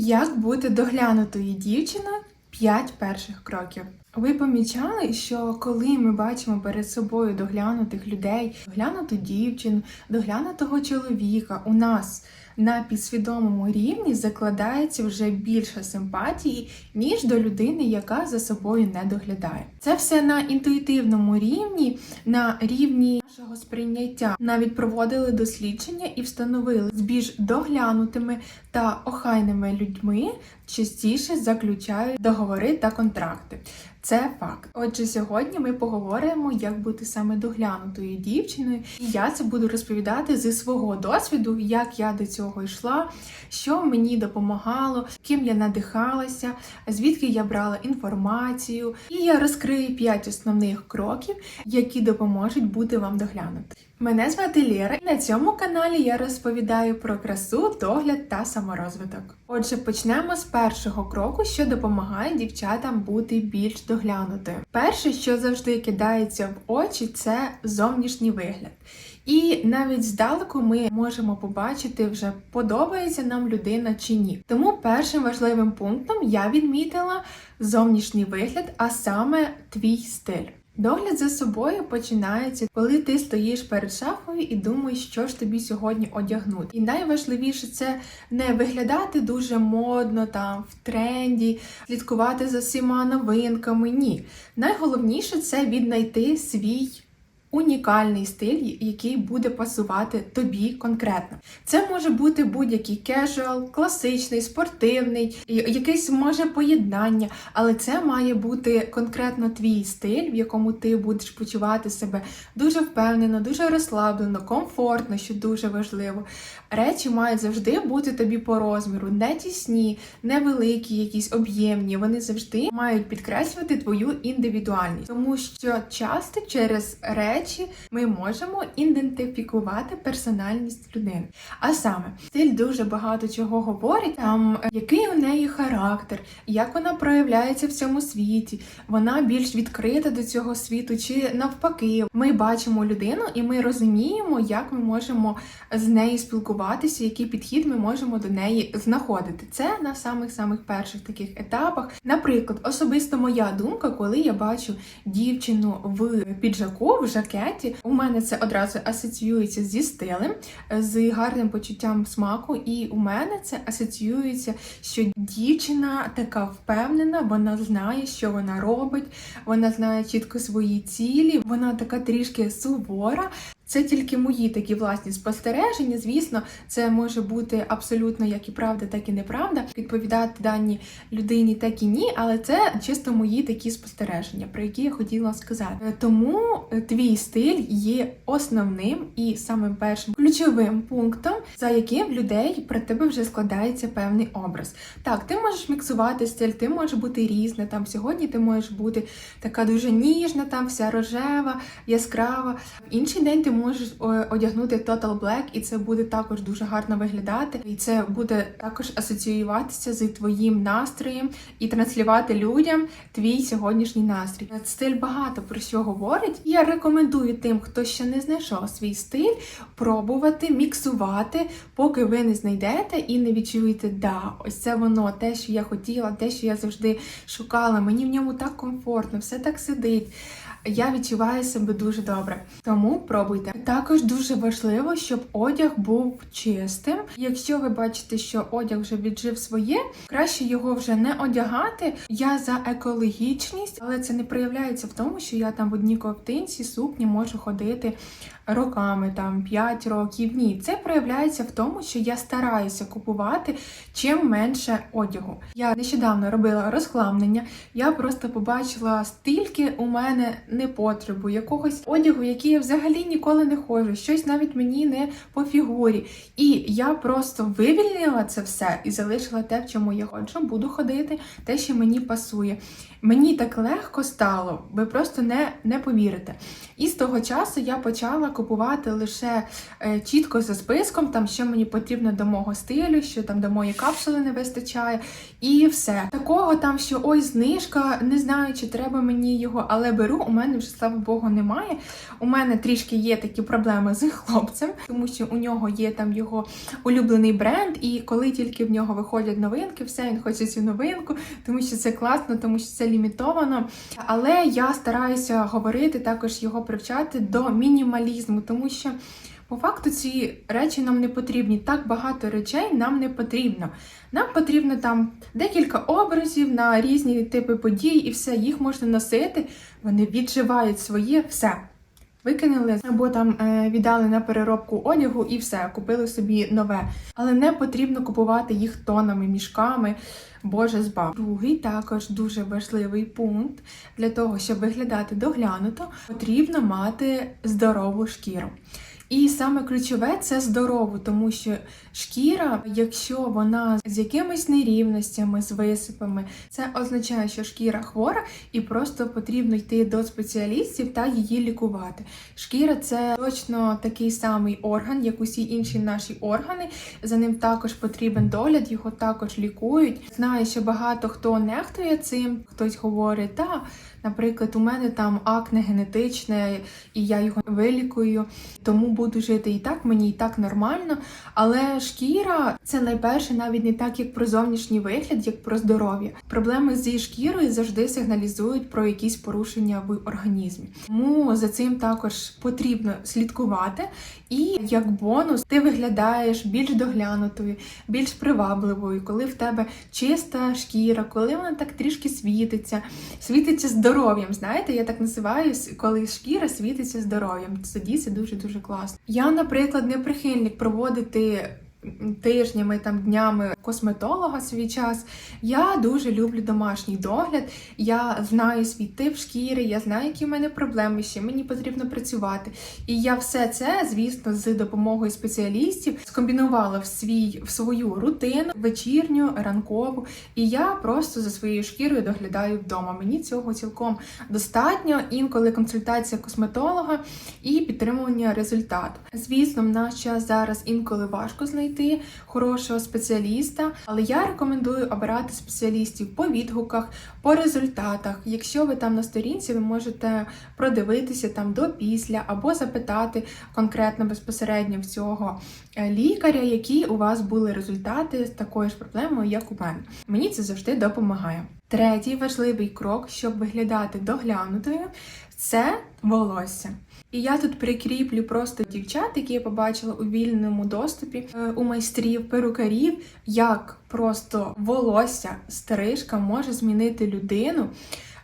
Як бути доглянутою дівчиною 5 перших кроків. Ви помічали, що коли ми бачимо перед собою доглянутих людей, доглянуту дівчину, доглянутого чоловіка, у нас на підсвідомому рівні закладається вже більше симпатії, ніж до людини, яка за собою не доглядає. Це все на інтуїтивному рівні, на рівні нашого сприйняття. Навіть проводили дослідження і встановили з більш доглянутими та охайними людьми частіше заключають договори та контракти. Це факт. Отже, сьогодні ми поговоримо, як бути саме доглянутою дівчиною. І я це буду розповідати зі свого досвіду, як я до цього йшла, що мені допомагало, ким я надихалася, звідки я брала інформацію. І я розкрию 5 основних кроків, які допоможуть бути вам доглянути. Мене звати Лєра, і на цьому каналі я розповідаю про красу, догляд та саморозвиток. Отже, почнемо з першого кроку, що допомагає дівчатам бути більш доглянутою. Перше, що завжди кидається в очі, це зовнішній вигляд. І навіть здалеку ми можемо побачити, вже подобається нам людина чи ні. Тому першим важливим пунктом я відмітила зовнішній вигляд, а саме твій стиль. Догляд за собою починається, коли ти стоїш перед шафою і думаєш, що ж тобі сьогодні одягнути. І найважливіше це не виглядати дуже модно там в тренді, слідкувати за всіма новинками. Ні. Найголовніше це віднайти свій. Унікальний стиль, який буде пасувати тобі конкретно. Це може бути будь-який кежуал, класичний, спортивний, якесь може поєднання, але це має бути конкретно твій стиль, в якому ти будеш почувати себе дуже впевнено, дуже розслаблено, комфортно, що дуже важливо. Речі мають завжди бути тобі по розміру, не тісні, не великі, якісь об'ємні. Вони завжди мають підкреслювати твою індивідуальність, тому що часто через речі ми можемо ідентифікувати персональність людини. А саме стиль дуже багато чого говорить, там який у неї характер, як вона проявляється в цьому світі, вона більш відкрита до цього світу, чи навпаки, ми бачимо людину і ми розуміємо, як ми можемо з нею спілкуватися, який підхід ми можемо до неї знаходити. Це на самих самих перших таких етапах. Наприклад, особисто моя думка, коли я бачу дівчину в піджаку, в жакеті, у мене це одразу асоціюється зі стилем, з гарним почуттям смаку, і у мене це асоціюється, що дівчина така впевнена, вона знає, що вона робить, вона знає чітко свої цілі, вона така трішки сувора. Це тільки мої такі власні спостереження. Звісно, це може бути абсолютно як і правда, так і неправда. Відповідати даній людині так і ні, але це чисто мої такі спостереження, про які я хотіла сказати. Тому твій стиль є основним і самим першим ключовим пунктом, за яким людей про тебе вже складається певний образ. Так, ти можеш міксувати стиль, ти можеш бути різна. Там сьогодні ти можеш бути така дуже ніжна, там вся рожева, яскрава. В інший день ти можеш одягнути Total Black, і це буде також дуже гарно виглядати. І це буде також асоціюватися з твоїм настроєм і транслювати людям твій сьогоднішній настрій. Стиль багато про що говорить. Я рекомендую тим, хто ще не знайшов свій стиль, пробувати міксувати, поки ви не знайдете і не відчуєте, да, ось це воно, те, що я хотіла, те, що я завжди шукала. Мені в ньому так комфортно, все так сидить. Я відчуваю себе дуже добре, тому пробуйте. Також дуже важливо, щоб одяг був чистим. Якщо ви бачите, що одяг вже віджив своє, краще його вже не одягати. Я за екологічність, але це не проявляється в тому, що я там в одній ковтинці сукні можу ходити роками, там 5 років. Ні, це проявляється в тому, що я стараюся купувати чим менше одягу. Я нещодавно робила розхламлення, я просто побачила стільки у мене непотребу, якогось одягу, який я взагалі ніколи не ходжу, щось навіть мені не по фігурі. І я просто вивільнила це все і залишила те, в чому я ходжу, буду ходити, те, що мені пасує. Мені так легко стало, ви просто не, не повірите. І з того часу я почала купувати лише е, чітко за списком, там що мені потрібно до мого стилю, що там до моєї капсули не вистачає, і все. Такого там, що ой, знижка, не знаю, чи треба мені його, але беру. Мене вже слава Богу немає. У мене трішки є такі проблеми з хлопцем, тому що у нього є там його улюблений бренд, і коли тільки в нього виходять новинки, все він хоче цю новинку, тому що це класно, тому що це лімітовано. Але я стараюся говорити також його привчати до мінімалізму, тому що. По факту ці речі нам не потрібні. Так багато речей нам не потрібно. Нам потрібно там декілька образів на різні типи подій, і все, їх можна носити. Вони відживають своє все. Викинули або там е, віддали на переробку одягу і все, купили собі нове. Але не потрібно купувати їх тонами, мішками. Боже збав. Другий також дуже важливий пункт для того, щоб виглядати доглянуто, потрібно мати здорову шкіру. І саме ключове це здорово, тому що шкіра, якщо вона з якимись нерівностями, з висипами, це означає, що шкіра хвора і просто потрібно йти до спеціалістів та її лікувати. Шкіра це точно такий самий орган, як усі інші наші органи. За ним також потрібен догляд, його також лікують. Знаю, що багато хто нехтує цим, хтось говорить, та. Наприклад, у мене там акне генетичне, і я його вилікую, тому буду жити і так, мені і так нормально. Але шкіра це найперше навіть не так, як про зовнішній вигляд, як про здоров'я. Проблеми зі шкірою завжди сигналізують про якісь порушення в організмі. Тому за цим також потрібно слідкувати. І як бонус, ти виглядаєш більш доглянутою, більш привабливою, коли в тебе чиста шкіра, коли вона так трішки світиться, світиться здоров'ям. Знаєте, я так називаю, коли шкіра світиться здоров'ям. Тоді це дуже дуже класно. Я, наприклад, не прихильник проводити. Тижнями там днями косметолога свій час. Я дуже люблю домашній догляд. Я знаю свій тип шкіри, я знаю, які в мене проблеми, ще мені потрібно працювати. І я все це, звісно, з допомогою спеціалістів скомбінувала в свій в свою рутину, вечірню, ранкову. І я просто за своєю шкірою доглядаю вдома. Мені цього цілком достатньо. Інколи консультація косметолога і підтримування результату. Звісно, в наш час зараз інколи важко знайти знайти хорошого спеціаліста, але я рекомендую обирати спеціалістів по відгуках, по результатах. Якщо ви там на сторінці, ви можете продивитися там до після або запитати конкретно безпосередньо в цього е, лікаря, які у вас були результати з такою ж проблемою, як у мене. Мені це завжди допомагає. Третій важливий крок, щоб виглядати доглянутою, це волосся. І я тут прикріплю просто дівчат, які я побачила у вільному доступі е, у майстрів, перукарів, як просто волосся, стрижка може змінити людину.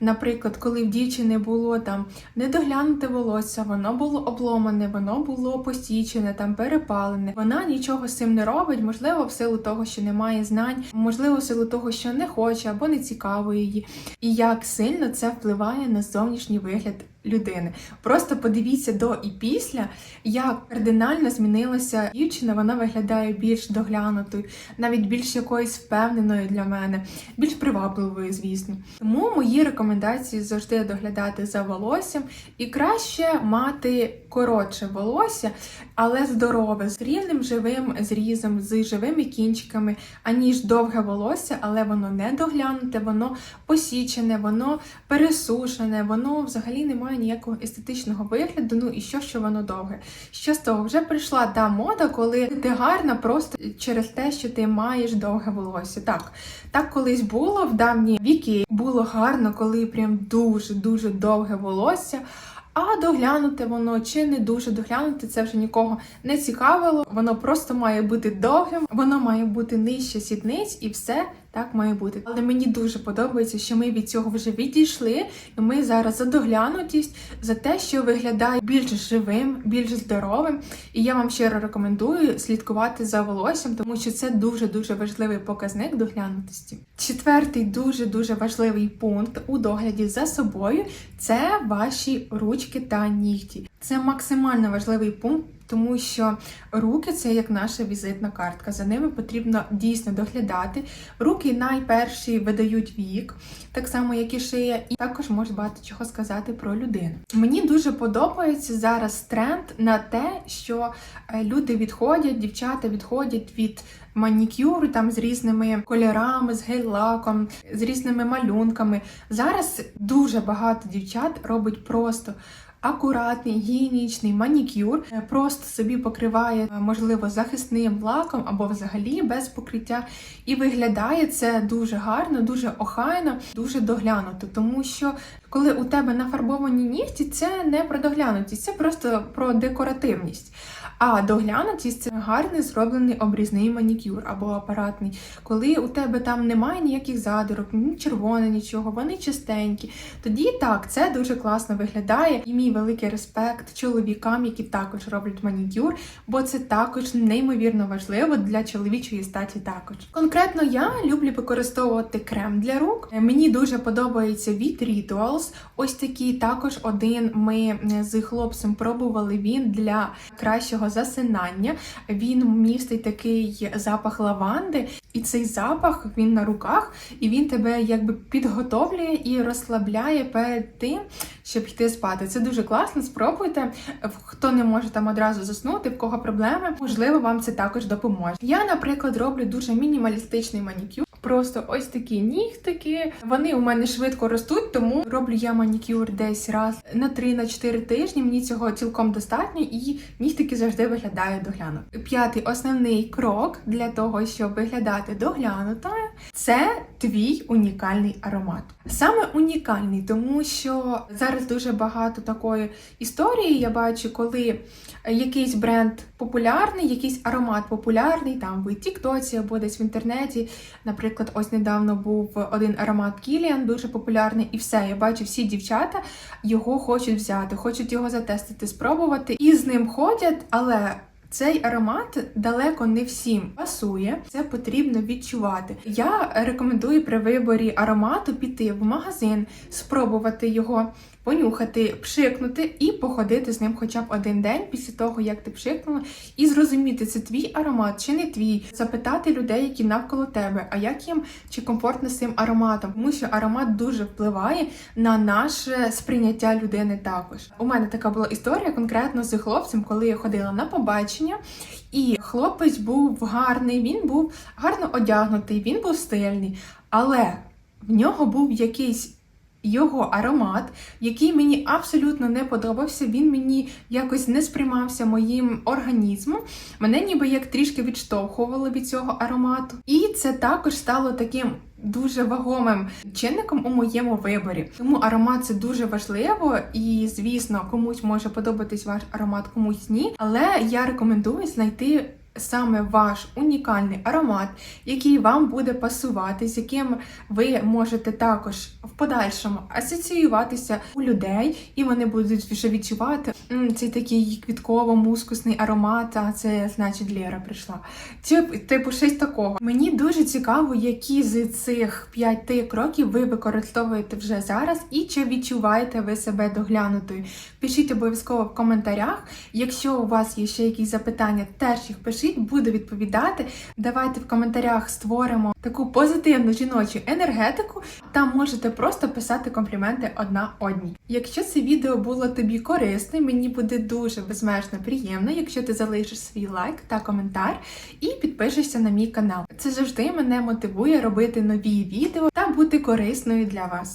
Наприклад, коли в дівчини було там недоглянуте волосся, воно було обломане, воно було посічене, там перепалене. Вона нічого з цим не робить, можливо, в силу того, що немає знань, можливо, в силу того, що не хоче або не цікаво її. І як сильно це впливає на зовнішній вигляд людини. Просто подивіться до і після, як кардинально змінилася дівчина. Вона виглядає більш доглянутою, навіть більш якоюсь впевненою для мене, більш привабливою, звісно. Тому мої рекомендації завжди доглядати за волоссям і краще мати коротше волосся, але здорове, з рівним живим зрізом, з живими кінчиками, аніж довге волосся, але воно не доглянуте, воно посічене, воно пересушене, воно взагалі не має ніякого естетичного вигляду. Ну і що, що воно довге. Що з того? Вже прийшла та мода, коли ти гарна просто через те, що ти маєш довге волосся. Так, так колись було в давні віки. Було гарно, коли прям дуже дуже довге волосся. А доглянути воно чи не дуже доглянути, це вже нікого не цікавило. Воно просто має бути довгим, воно має бути нижче сідниць і все так має бути. Але мені дуже подобається, що ми від цього вже відійшли, і ми зараз за доглянутість, за те, що виглядає більш живим, більш здоровим. І я вам щиро рекомендую слідкувати за волоссям, тому що це дуже дуже важливий показник доглянутості. Четвертий дуже дуже важливий пункт у догляді за собою це ваші ручки та нігті. Це максимально важливий пункт, тому що руки це як наша візитна картка. За ними потрібно дійсно доглядати. Руки найперші видають вік, так само як і шия, і також можуть багато чого сказати про людину. Мені дуже подобається зараз тренд на те, що е, люди відходять, дівчата відходять від манікюру там з різними кольорами, з гель-лаком, з різними малюнками. Зараз дуже багато дівчат робить просто. Акуратний гігієнічний манікюр е, просто собі покриває, е, можливо, захисним лаком або взагалі без покриття. І виглядає це дуже гарно, дуже охайно, дуже доглянуто. Тому що коли у тебе нафарбовані нігті, це не про доглянутість, це просто про декоративність. А доглянутість це гарний зроблений обрізний манікюр або апаратний, коли у тебе там немає ніяких задирок, ні червоне, нічого, вони чистенькі. Тоді так, це дуже класно виглядає. І мій великий респект чоловікам, які також роблять манікюр, бо це також неймовірно важливо для чоловічої статі. Також конкретно я люблю використовувати крем для рук. Мені дуже подобається від Rituals. Ось такий також один ми з хлопцем пробували він для кращого засинання. Він містить такий запах лаванди, і цей запах він на руках, і він тебе якби підготовлює і розслабляє перед тим, щоб йти спати. Це дуже класно. Спробуйте. Хто не може там одразу заснути, в кого проблеми, можливо, вам це також допоможе. Я, наприклад, роблю дуже мінімалістичний манікюр. Просто ось такі нігтики. Вони у мене швидко ростуть, тому роблю я манікюр десь раз на 3-4 тижні. Мені цього цілком достатньо, і нігтики завжди виглядають доглянуто. П'ятий основний крок для того, щоб виглядати доглянутою, це твій унікальний аромат. Саме унікальний, тому що зараз дуже багато такої історії я бачу, коли якийсь бренд популярний, якийсь аромат популярний, там в Тіктоці або десь в інтернеті. Наприклад, ось недавно був один аромат Кіліан, дуже популярний, і все. Я бачу, всі дівчата його хочуть взяти, хочуть його затестити, спробувати, і з ним ходять, але. Цей аромат далеко не всім пасує, це потрібно відчувати. Я рекомендую при виборі аромату піти в магазин, спробувати його, понюхати, пшикнути і походити з ним хоча б один день після того, як ти пшикнула, і зрозуміти, це твій аромат чи не твій. Запитати людей, які навколо тебе, а як їм чи комфортно з цим ароматом, тому що аромат дуже впливає на наше сприйняття людини. Також у мене така була історія конкретно з хлопцем, коли я ходила на побачення. І хлопець був гарний, він був гарно одягнутий, він був стильний, але в нього був якийсь його аромат, який мені абсолютно не подобався. Він мені якось не сприймався моїм організмом. Мене ніби як трішки відштовхувало від цього аромату. І це також стало таким. Дуже вагомим чинником у моєму виборі. Тому аромат це дуже важливо, і звісно, комусь може подобатись ваш аромат, комусь ні. Але я рекомендую знайти саме ваш унікальний аромат, який вам буде пасувати, з яким ви можете також в подальшому асоціюватися у людей, і вони будуть вже відчувати цей такий квітково-мускусний аромат. А це значить Лєра прийшла. Тип, типу, щось такого. Мені дуже цікаво, які з цих п'яти кроків ви використовуєте вже зараз, і чи відчуваєте ви себе доглянутою. Пишіть обов'язково в коментарях. Якщо у вас є ще якісь запитання, теж їх пишіть, буду відповідати. Давайте в коментарях створимо таку позитивну жіночу енергетику. Там можете просто писати компліменти одна одній. Якщо це відео було тобі корисним, мені буде дуже безмежно приємно, якщо ти залишиш свій лайк та коментар і підпишешся на мій канал. Це завжди мене мотивує робити нові відео та бути корисною для вас.